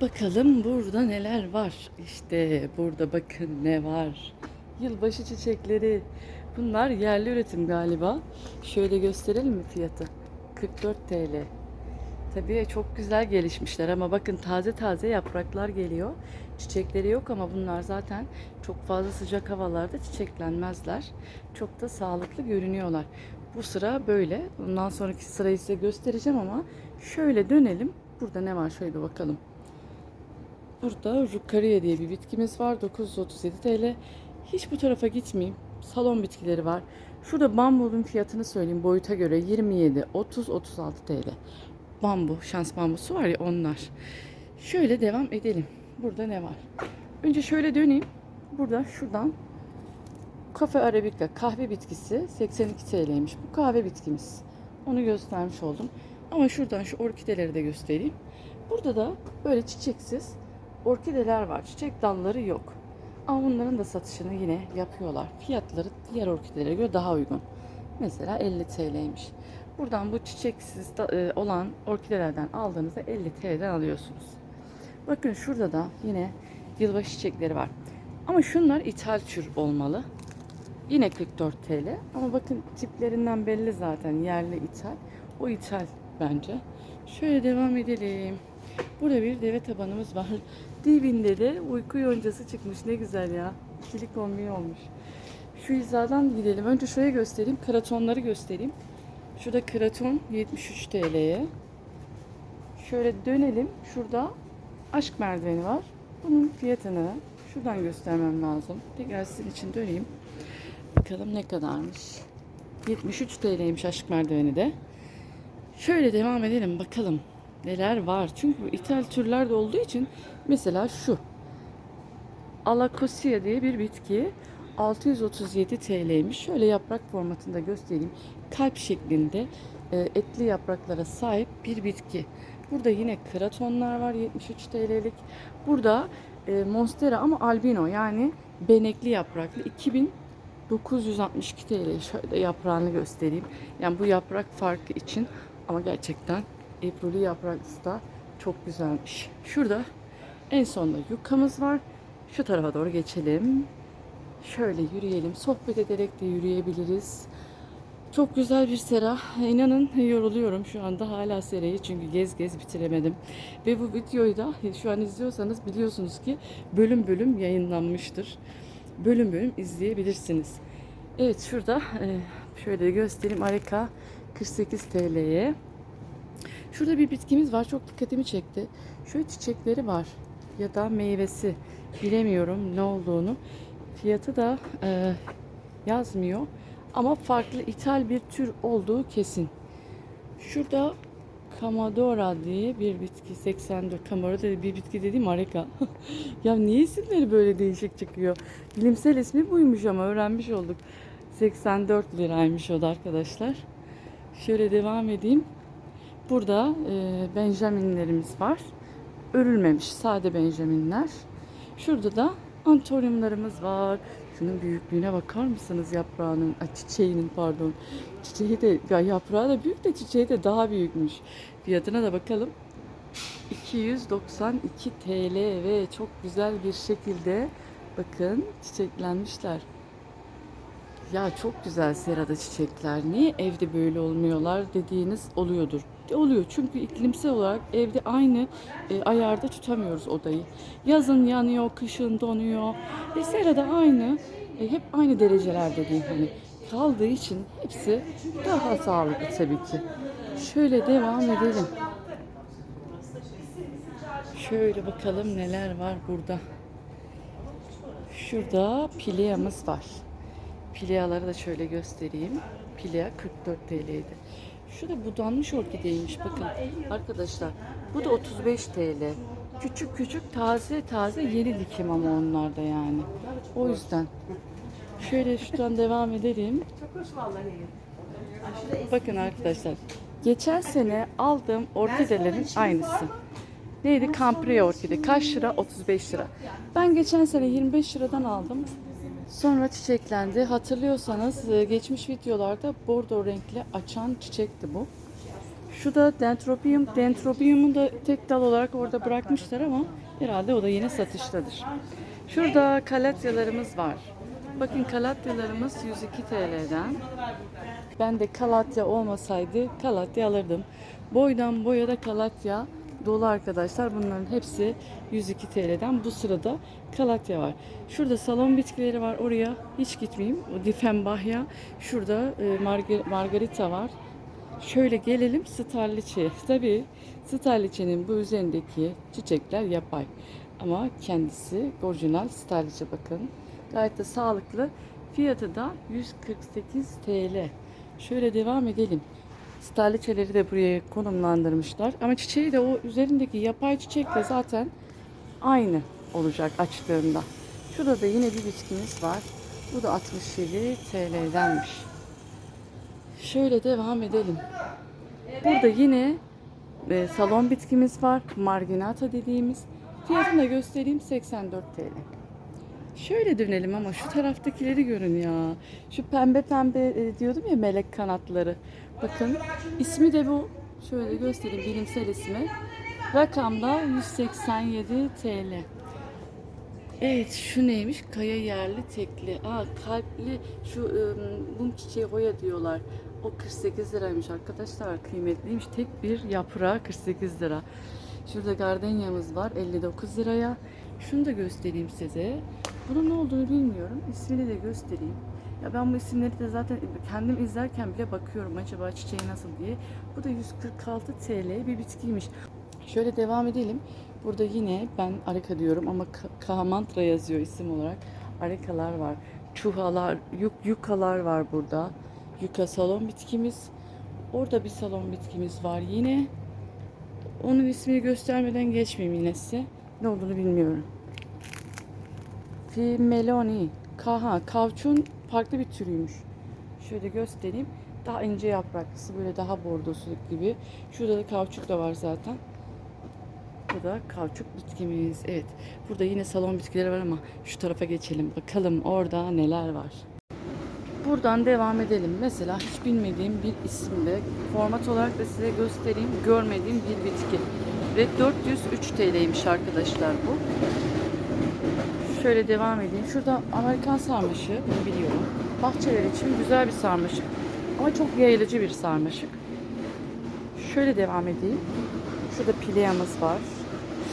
Bakalım burada neler var. İşte burada bakın ne var. Yılbaşı çiçekleri. Bunlar yerli üretim galiba. Şöyle gösterelim mi fiyatı? 44 TL. Tabii çok güzel gelişmişler ama bakın taze taze yapraklar geliyor. Çiçekleri yok ama bunlar zaten çok fazla sıcak havalarda çiçeklenmezler. Çok da sağlıklı görünüyorlar. Bu sıra böyle. Bundan sonraki sırayı size göstereceğim ama şöyle dönelim. Burada ne var şöyle bir bakalım. Burada Rukkariye diye bir bitkimiz var. 937 TL. Hiç bu tarafa gitmeyeyim. Salon bitkileri var. Şurada bambunun fiyatını söyleyeyim boyuta göre 27, 30, 36 TL. Bambu, şans bambusu var ya onlar. Şöyle devam edelim. Burada ne var? Önce şöyle döneyim. Burada şuradan Kafe Arabica kahve bitkisi 82 TL'ymiş. Bu kahve bitkimiz. Onu göstermiş oldum. Ama şuradan şu orkideleri de göstereyim. Burada da böyle çiçeksiz orkideler var. Çiçek dalları yok. Ama bunların da satışını yine yapıyorlar. Fiyatları diğer orkidelere göre daha uygun. Mesela 50 TL'ymiş. Buradan bu çiçeksiz e, olan orkidelerden aldığınızda 50 TL'den alıyorsunuz. Bakın şurada da yine yılbaşı çiçekleri var. Ama şunlar ithal tür olmalı. Yine 44 TL. Ama bakın tiplerinden belli zaten yerli ithal. O ithal bence. Şöyle devam edelim. Burada bir deve tabanımız var. Dibinde de uyku yoncası çıkmış. Ne güzel ya. İkili kombin olmuş. Şu hizadan gidelim. Önce şuraya göstereyim. Kratonları göstereyim. Şurada kraton 73 TL'ye. Şöyle dönelim. Şurada aşk merdiveni var. Bunun fiyatını şuradan göstermem lazım. Tekrar sizin için döneyim. Bakalım ne kadarmış. 73 TL'ymiş aşk merdiveni de. Şöyle devam edelim bakalım neler var. Çünkü ithal türler de olduğu için mesela şu. Alakosia diye bir bitki 637 TL'ymiş. Şöyle yaprak formatında göstereyim. Kalp şeklinde e, etli yapraklara sahip bir bitki. Burada yine kratonlar var 73 TL'lik. Burada e, monstera ama albino yani benekli yapraklı 2962 TL. Şöyle yaprağını göstereyim. Yani bu yaprak farkı için ama gerçekten Ebru'lu yapraklısı da çok güzelmiş. Şurada en sonda yukamız var. Şu tarafa doğru geçelim. Şöyle yürüyelim. Sohbet ederek de yürüyebiliriz. Çok güzel bir sera. İnanın yoruluyorum şu anda hala serayı çünkü gez gez bitiremedim. Ve bu videoyu da şu an izliyorsanız biliyorsunuz ki bölüm bölüm yayınlanmıştır. Bölüm bölüm izleyebilirsiniz. Evet şurada e, şöyle göstereyim. Areka 48 TL'ye. Şurada bir bitkimiz var. Çok dikkatimi çekti. Şöyle çiçekleri var. Ya da meyvesi. Bilemiyorum ne olduğunu. Fiyatı da e, yazmıyor. Ama farklı ithal bir tür olduğu kesin. Şurada Kamadora diye bir bitki 84 Kamadora dedi bir bitki dediğim areka. ya niye isimleri böyle değişik çıkıyor? Bilimsel ismi buymuş ama öğrenmiş olduk. 84 liraymış o da arkadaşlar. Şöyle devam edeyim. Burada e, benjaminlerimiz var. Örülmemiş sade benjaminler. Şurada da antoryumlarımız var. Şunun büyüklüğüne bakar mısınız yaprağının, ay, çiçeğinin pardon. Çiçeği de, ya yaprağı da büyük de çiçeği de daha büyükmüş. Fiyatına da bakalım. 292 TL ve çok güzel bir şekilde bakın çiçeklenmişler. Ya çok güzel serada çiçekler. Niye evde böyle olmuyorlar dediğiniz oluyordur. Oluyor çünkü iklimsel olarak evde aynı e, ayarda tutamıyoruz odayı. Yazın yanıyor, kışın donuyor. Ve serada aynı, e, hep aynı derecelerde değil hani kaldığı için hepsi daha sağlıklı tabii ki. Şöyle devam edelim. Şöyle bakalım neler var burada. Şurada pilyamız var. Pilyaları da şöyle göstereyim. Pilya 44 TL'ydi. Şu da budanmış orkideymiş bakın. Arkadaşlar bu da 35 TL. Küçük küçük taze taze yeni dikim ama onlar da yani. O yüzden. Şöyle şuradan devam edelim. Bakın arkadaşlar. Geçen sene aldığım orkidelerin aynısı. Neydi? Campria orkide. Kaç lira? 35 lira. Ben geçen sene 25 liradan aldım. Sonra çiçeklendi. Hatırlıyorsanız e, geçmiş videolarda bordo renkli açan çiçekti bu. Şu da Dendrobium. Dendrobium'u da tek dal olarak orada bırakmışlar ama herhalde o da yine satıştadır. Şurada kalatyalarımız var. Bakın kalatyalarımız 102 TL'den. Ben de kalatya olmasaydı kalatya alırdım. Boydan boya da kalatya dolu arkadaşlar. Bunların hepsi 102 TL'den. Bu sırada kalatya var. Şurada salon bitkileri var. Oraya hiç gitmeyeyim. O Diffenbachia. Şurada e, margar- margarita var. Şöyle gelelim starliçe. Tabii starliçenin bu üzerindeki çiçekler yapay. Ama kendisi orijinal starliçe bakın. Gayet de sağlıklı. Fiyatı da 148 TL. Şöyle devam edelim. Starliçeleri de buraya konumlandırmışlar. Ama çiçeği de o üzerindeki yapay çiçekle zaten aynı olacak açtığında. Şurada da yine bir bitkimiz var. Bu da 67 TL'denmiş. Şöyle devam edelim. Burada yine e, salon bitkimiz var. Marginata dediğimiz. Fiyatını da göstereyim 84 TL. Şöyle dönelim ama şu taraftakileri görün ya. Şu pembe pembe e, diyordum ya melek kanatları. Bakın ismi de bu. Şöyle göstereyim bilimsel ismi. Rakamda 187 TL. Evet şu neymiş? Kaya yerli tekli. Aa kalpli şu ım, mum çiçeği hoya diyorlar. O 48 liraymış arkadaşlar. Kıymetliymiş. Tek bir yaprağı 48 lira. Şurada gardenyamız var 59 liraya. Şunu da göstereyim size. Bunun ne olduğunu bilmiyorum. İsmini de göstereyim. Ya ben bu isimleri de zaten kendim izlerken bile bakıyorum acaba çiçeği nasıl diye. Bu da 146 TL bir bitkiymiş. Şöyle devam edelim. Burada yine ben arika diyorum ama Ka- Kahamantra yazıyor isim olarak. Arikalar var. Çuhalar, yuk, yukalar var burada. Yuka salon bitkimiz. Orada bir salon bitkimiz var yine. Onun ismini göstermeden geçmeyeyim yine size. Ne olduğunu bilmiyorum. Fimeloni. Kaha. Kavçun farklı bir türüymüş. Şöyle göstereyim. Daha ince yapraklısı böyle daha bordosu gibi. Şurada da kavçuk da var zaten. Bu da kavçuk bitkimiz. Evet. Burada yine salon bitkileri var ama şu tarafa geçelim. Bakalım orada neler var. Buradan devam edelim. Mesela hiç bilmediğim bir isimde format olarak da size göstereyim. Görmediğim bir bitki. Ve 403 TL'ymiş arkadaşlar bu. Şöyle devam edeyim. Şurada Amerikan sarmaşığı biliyorum. Bahçeler için güzel bir sarmaşık. Ama çok yayılıcı bir sarmaşık. Şöyle devam edeyim. Şurada pileyamız var.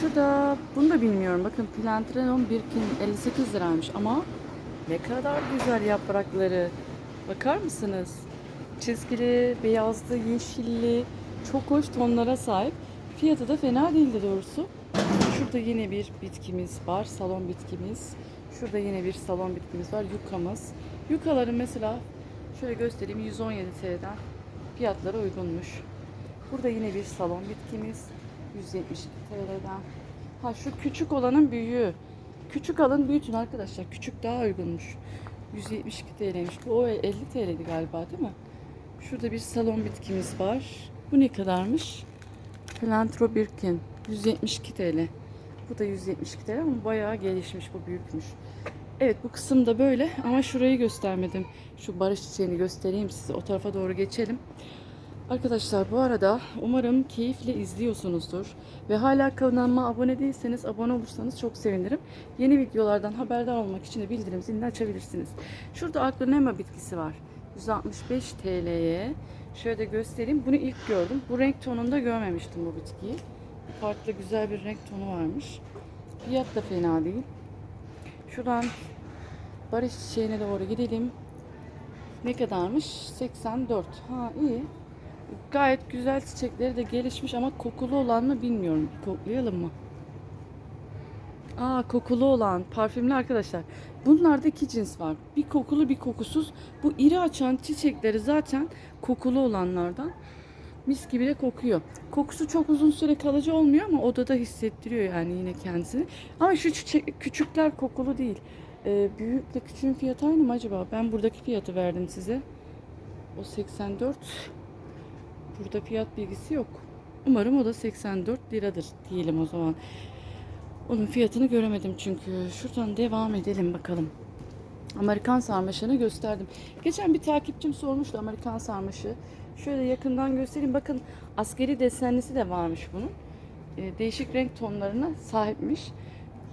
Şurada bunu da bilmiyorum. Bakın Plantrenon Birkin 58 liraymış ama ne kadar güzel yaprakları. Bakar mısınız? Çizgili, beyazlı, yeşilli, çok hoş tonlara sahip. Fiyatı da fena değildi doğrusu. Şurada yine bir bitkimiz var. Salon bitkimiz. Şurada yine bir salon bitkimiz var. Yukamız. Yukaların mesela şöyle göstereyim 117 TL'den fiyatları uygunmuş. Burada yine bir salon bitkimiz 172 TL'den. Ha şu küçük olanın büyüğü. Küçük alın büyütün arkadaşlar. Küçük daha uygunmuş. 172 TL'ymiş. Bu o 50 TL'di galiba değil mi? Şurada bir salon bitkimiz var. Bu ne kadarmış? Plantro Birkin 172 TL. Bu da 172 TL ama bayağı gelişmiş bu büyükmüş. Evet bu kısım da böyle ama şurayı göstermedim. Şu barış çiçeğini göstereyim size. O tarafa doğru geçelim. Arkadaşlar bu arada umarım keyifle izliyorsunuzdur. Ve hala kanalıma abone değilseniz abone olursanız çok sevinirim. Yeni videolardan haberdar olmak için de bildirim zilini açabilirsiniz. Şurada aglonema bitkisi var. 165 TL'ye. Şöyle de göstereyim. Bunu ilk gördüm. Bu renk tonunda görmemiştim bu bitkiyi. Farklı güzel bir renk tonu varmış. Fiyat da fena değil. Şuradan barış çiçeğine doğru gidelim. Ne kadarmış? 84. Ha iyi. Gayet güzel çiçekleri de gelişmiş ama kokulu olan mı bilmiyorum. Koklayalım mı? Aa kokulu olan parfümlü arkadaşlar. Bunlarda iki cins var. Bir kokulu bir kokusuz. Bu iri açan çiçekleri zaten kokulu olanlardan. Mis gibi de kokuyor. Kokusu çok uzun süre kalıcı olmuyor ama odada hissettiriyor yani yine kendisini. Ama şu küçükler kokulu değil. Ee, büyükle küçüğün fiyatı aynı mı acaba? Ben buradaki fiyatı verdim size. O 84. Burada fiyat bilgisi yok. Umarım o da 84 liradır diyelim o zaman. Onun fiyatını göremedim çünkü. Şuradan devam edelim bakalım. Amerikan sarmaşığını gösterdim. Geçen bir takipçim sormuştu Amerikan sarmaşığı. Şöyle yakından göstereyim. Bakın askeri desenlisi de varmış bunun. Ee, değişik renk tonlarına sahipmiş.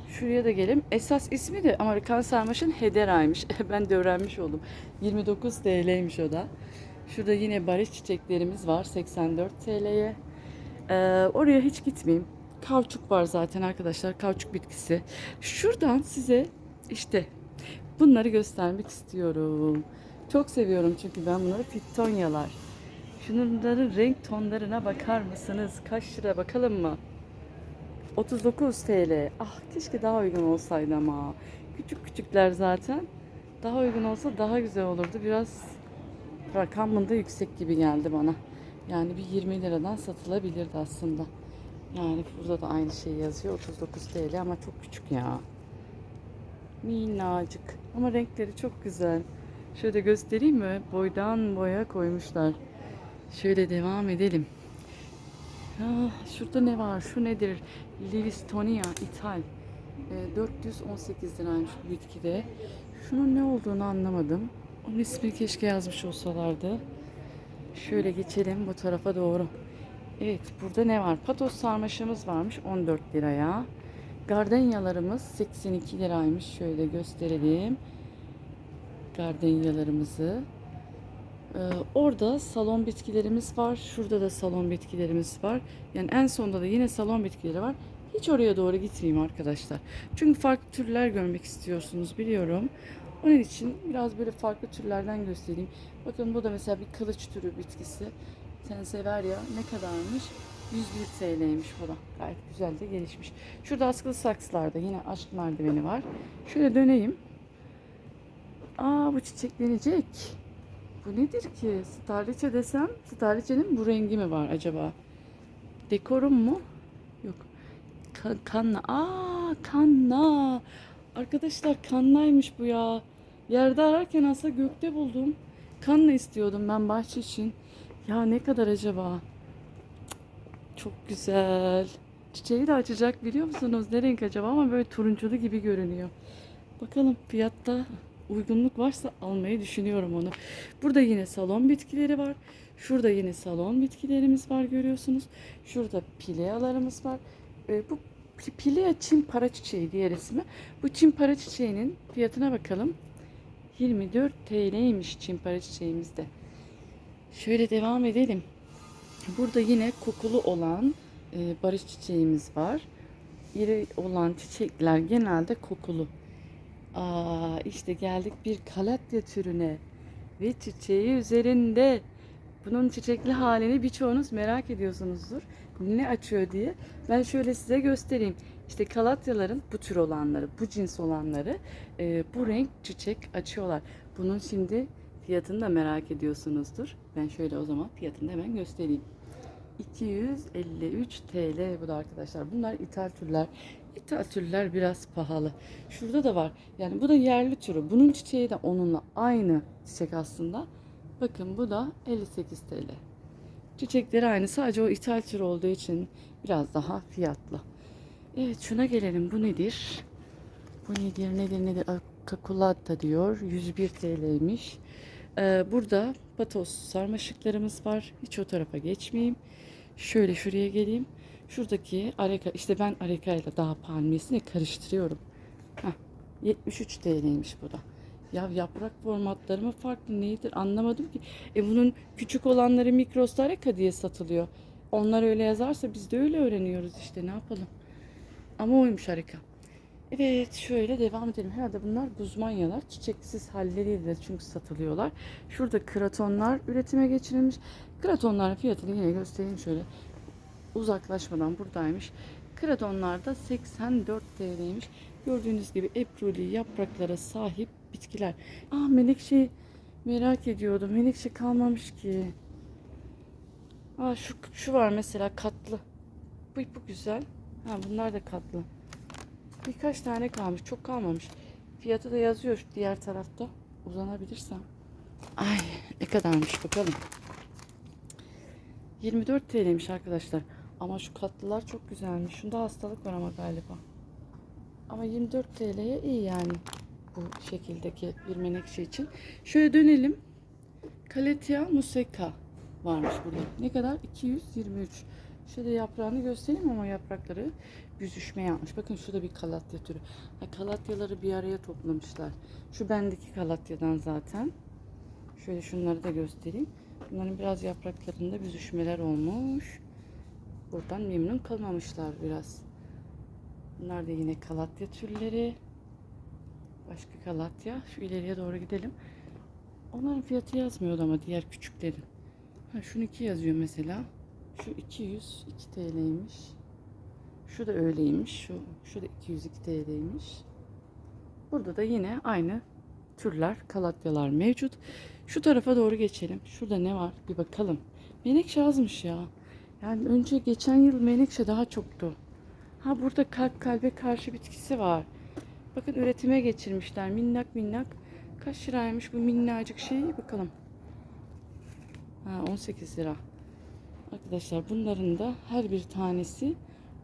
Şuraya da gelelim. Esas ismi de Amerikan sarmaşın Hedera'ymış. ben de öğrenmiş oldum. 29 TL'ymiş o da. Şurada yine barış çiçeklerimiz var 84 TL'ye. Ee, oraya hiç gitmeyeyim. Kauçuk var zaten arkadaşlar. Kauçuk bitkisi. Şuradan size işte bunları göstermek istiyorum. Çok seviyorum çünkü ben bunları fitonyalar. Şunların renk tonlarına bakar mısınız? Kaç lira bakalım mı? 39 TL. Ah keşke daha uygun olsaydı ama. Küçük küçükler zaten. Daha uygun olsa daha güzel olurdu. Biraz rakamında yüksek gibi geldi bana. Yani bir 20 liradan satılabilirdi aslında. Yani burada da aynı şey yazıyor. 39 TL ama çok küçük ya. Minnacık. Ama renkleri çok güzel. Şöyle göstereyim mi? Boydan boya koymuşlar. Şöyle devam edelim. Ah, şurada ne var? Şu nedir? Livistonia ithal. E, 418 liraymış bu bitkide. Şunun ne olduğunu anlamadım. Onun ismini keşke yazmış olsalardı. Şöyle geçelim bu tarafa doğru. Evet burada ne var? Patos sarmaşığımız varmış 14 liraya. Gardenyalarımız 82 liraymış. Şöyle gösterelim. Gardenyalarımızı. Ee, orada salon bitkilerimiz var. Şurada da salon bitkilerimiz var. Yani en sonda da yine salon bitkileri var. Hiç oraya doğru gitmeyeyim arkadaşlar. Çünkü farklı türler görmek istiyorsunuz biliyorum. Onun için biraz böyle farklı türlerden göstereyim. Bakın bu da mesela bir kılıç türü bitkisi. Tenseveria ne kadarmış? 101 TL'ymiş bu da. Gayet güzel de gelişmiş. Şurada askılı saksılarda yine aşk merdiveni var. Şöyle döneyim. Aa bu çiçeklenecek. Bu nedir ki? Starliçe desem, starliçenin bu rengi mi var acaba? Dekorum mu? Yok. Ka- kanna. Aa kanna. Arkadaşlar kannaymış bu ya. Yerde ararken aslında gökte buldum. Kanna istiyordum ben bahçe için. Ya ne kadar acaba? Çok güzel. Çiçeği de açacak biliyor musunuz? Ne renk acaba ama böyle turunculu gibi görünüyor. Bakalım fiyatta uygunluk varsa almayı düşünüyorum onu. Burada yine salon bitkileri var. Şurada yine salon bitkilerimiz var görüyorsunuz. Şurada pilealarımız var. Ee, bu pi- pilea çim para çiçeği diğer ismi. Bu çim para çiçeğinin fiyatına bakalım. 24 TL'ymiş çim para çiçeğimizde. Şöyle devam edelim. Burada yine kokulu olan e, barış çiçeğimiz var. İri olan çiçekler genelde kokulu. Aa, işte geldik bir kalatya türüne ve çiçeği üzerinde. Bunun çiçekli halini birçoğunuz merak ediyorsunuzdur. Ne açıyor diye. Ben şöyle size göstereyim. İşte kalatyaların bu tür olanları, bu cins olanları e, bu renk çiçek açıyorlar. Bunun şimdi fiyatını da merak ediyorsunuzdur. Ben şöyle o zaman fiyatını da hemen göstereyim. 253 TL bu da arkadaşlar. Bunlar ithal türler. İthal türler biraz pahalı. Şurada da var. Yani bu da yerli türü. Bunun çiçeği de onunla aynı çiçek aslında. Bakın bu da 58 TL. Çiçekleri aynı. Sadece o ithal tür olduğu için biraz daha fiyatlı. Evet şuna gelelim. Bu nedir? Bu nedir nedir nedir? Kakulata diyor. 101 TL'ymiş. Ee, burada patos sarmaşıklarımız var. Hiç o tarafa geçmeyeyim. Şöyle şuraya geleyim. Şuradaki areka işte ben areka ile daha palmiyesini karıştırıyorum. Heh, 73 TL'ymiş bu da. Ya yaprak formatları mı farklı neyidir anlamadım ki. E bunun küçük olanları Mikros'ta areka diye satılıyor. Onlar öyle yazarsa biz de öyle öğreniyoruz işte ne yapalım. Ama oymuş harika. Evet şöyle devam edelim. Herhalde bunlar guzmanyalar. Çiçeksiz halleriyle de çünkü satılıyorlar. Şurada kratonlar üretime geçirilmiş. Kratonların fiyatını yine göstereyim şöyle. Uzaklaşmadan buradaymış. Kratonlar da 84 TL'ymiş. Gördüğünüz gibi epruli yapraklara sahip bitkiler. Ah menekşe merak ediyordum. Menekşe kalmamış ki. Aa şu, şu var mesela katlı. Bu, bu güzel. Ha bunlar da katlı. Birkaç tane kalmış. Çok kalmamış. Fiyatı da yazıyor diğer tarafta. Uzanabilirsem. Ay ne kadarmış bakalım. 24 TL'ymiş arkadaşlar. Ama şu katlılar çok güzelmiş. Şunda hastalık var ama galiba. Ama 24 TL'ye iyi yani. bu şekildeki bir menekşe için. Şöyle dönelim. Kaletia museka varmış burada. Ne kadar? 223. Şöyle yaprağını göstereyim ama yaprakları büzüşme yapmış. Bakın şurada bir kalatya türü. Ha, kalatyaları bir araya toplamışlar. Şu bendeki kalatyadan zaten. Şöyle şunları da göstereyim. Bunların biraz yapraklarında büzüşmeler olmuş. Buradan memnun kalmamışlar biraz. Bunlar da yine kalatya türleri. Başka kalatya. Şu ileriye doğru gidelim. Onların fiyatı yazmıyordu ama diğer küçüklerin. Ha, şunu 2 yazıyor mesela. Şu 200 2 TL'ymiş. Şu da öyleymiş. Şu, şu da 202 TL'ymiş. Burada da yine aynı türler, kalatyalar mevcut. Şu tarafa doğru geçelim. Şurada ne var? Bir bakalım. Menekşe azmış ya. Yani önce geçen yıl menekşe daha çoktu. Ha burada kalp kalbe karşı bitkisi var. Bakın üretime geçirmişler. Minnak minnak. Kaç liraymış bu minnacık şey? Bakalım. Ha 18 lira. Arkadaşlar bunların da her bir tanesi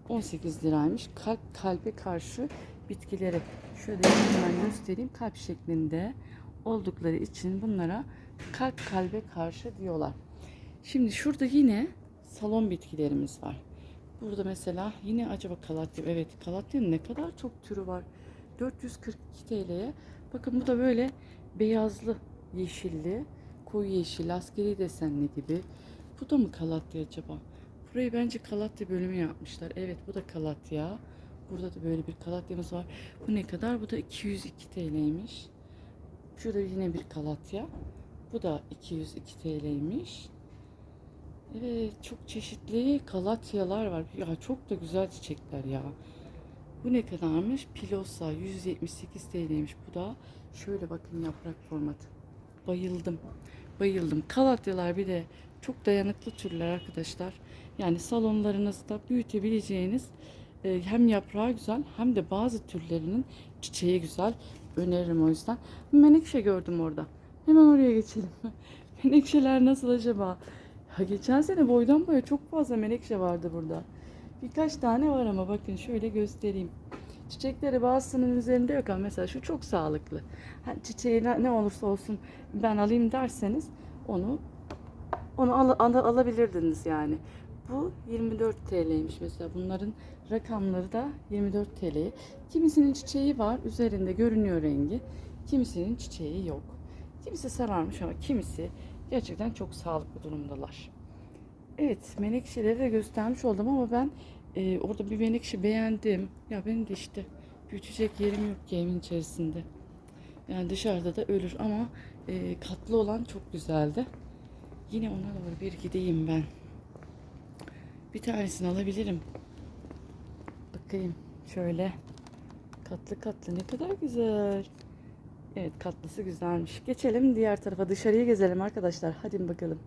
18 liraymış. Kalp kalbe karşı bitkileri. Şöyle hemen göstereyim. Kalp şeklinde oldukları için bunlara kalp kalbe karşı diyorlar. Şimdi şurada yine salon bitkilerimiz var. Burada mesela yine acaba kalatya. Evet kalatyanın ne kadar çok türü var. 442 TL'ye. Bakın bu da böyle beyazlı, yeşilli, koyu yeşil, askeri desenli gibi. Bu da mı kalatya acaba? Burayı bence kalatya bölümü yapmışlar. Evet bu da kalatya. Burada da böyle bir kalatyamız var. Bu ne kadar? Bu da 202 TL'ymiş. Şurada yine bir kalatya. Bu da 202 TL'ymiş. Evet çok çeşitli kalatyalar var. Ya çok da güzel çiçekler ya. Bu ne kadarmış? Pilosa 178 TL'ymiş. Bu da şöyle bakın yaprak formatı. Bayıldım. Bayıldım. Kalatyalar bir de çok dayanıklı türler arkadaşlar. Yani salonlarınızda büyütebileceğiniz e, hem yaprağı güzel hem de bazı türlerinin çiçeği güzel. Öneririm o yüzden. Menekşe gördüm orada. Hemen oraya geçelim. Menekşeler nasıl acaba? Ha, geçen sene boydan boya çok fazla menekşe vardı burada. Birkaç tane var ama bakın şöyle göstereyim. Çiçekleri bazısının üzerinde yok ama mesela şu çok sağlıklı. Ha, çiçeği ne olursa olsun ben alayım derseniz onu onu al, al- alabilirdiniz yani. Bu 24 TL'ymiş mesela. Bunların rakamları da 24 TL. Kimisinin çiçeği var, üzerinde görünüyor rengi. Kimisinin çiçeği yok. Kimisi sararmış ama kimisi gerçekten çok sağlıklı durumdalar. Evet, menekşeleri de göstermiş oldum ama ben e, orada bir menekşe beğendim. Ya benim de işte büyütecek yerim yok ki evin içerisinde. Yani dışarıda da ölür ama e, katlı olan çok güzeldi. Yine ona doğru bir gideyim ben. Bir tanesini alabilirim. Bakayım şöyle. Katlı katlı ne kadar güzel. Evet katlısı güzelmiş. Geçelim diğer tarafa dışarıya gezelim arkadaşlar. Hadi bakalım.